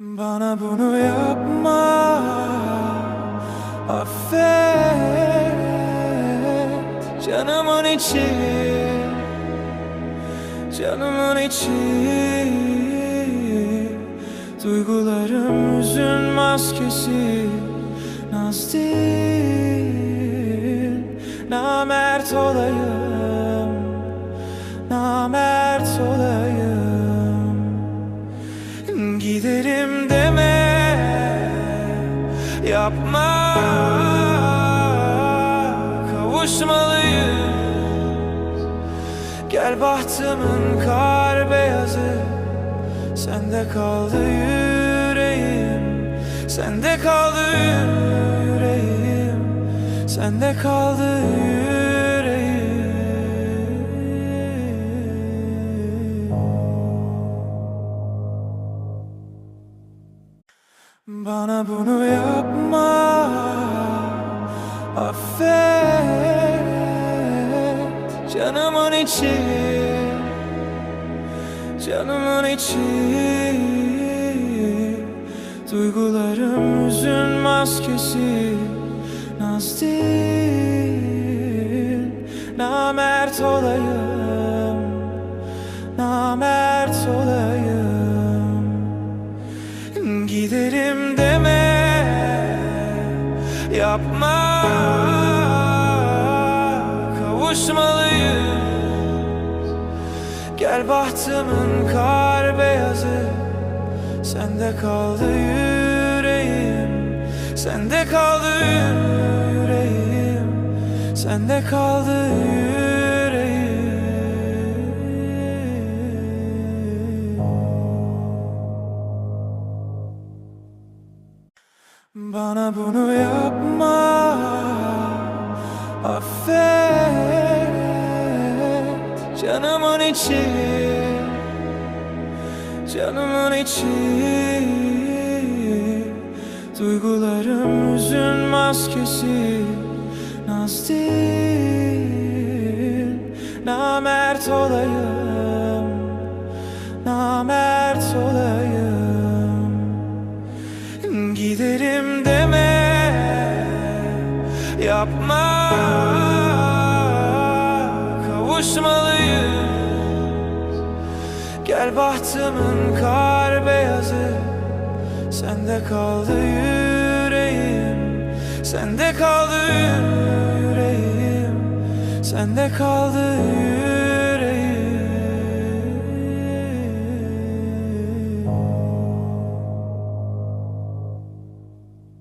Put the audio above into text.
Bana bunu yapma. Affet. Canımın içi. Canımın içi. Duygularım üzün maskesi. Naz değil Namert olayım. Namert olayım. Giderim Yapma. Kavuşmalıyız Gel bahtımın kar beyazı. Sende kaldı yüreğim. Sende kaldı yüreğim. Sende kaldı yüreğim Bana bunu yapma. Affet. Canımın içi. Canımın içi. Duygularım üzün maskesi Naz değil? Namert olayım Yapma. Kavuşmalıyız Gel bahtımın kar beyazı. Sende kaldı yüreğim. Sende kaldı yüreğim. Sende kaldı yüreğim Bana bunu yapma. Affet. Canımın içi. Canımın içi. Duygularım üzün maskesi Naz değil Namert olayım Yapma Kavuşmalıyız. Gel bahtımın kar beyazı Sende kaldı yüreğim Sende kaldı yüreğim Sende kaldı yüreğim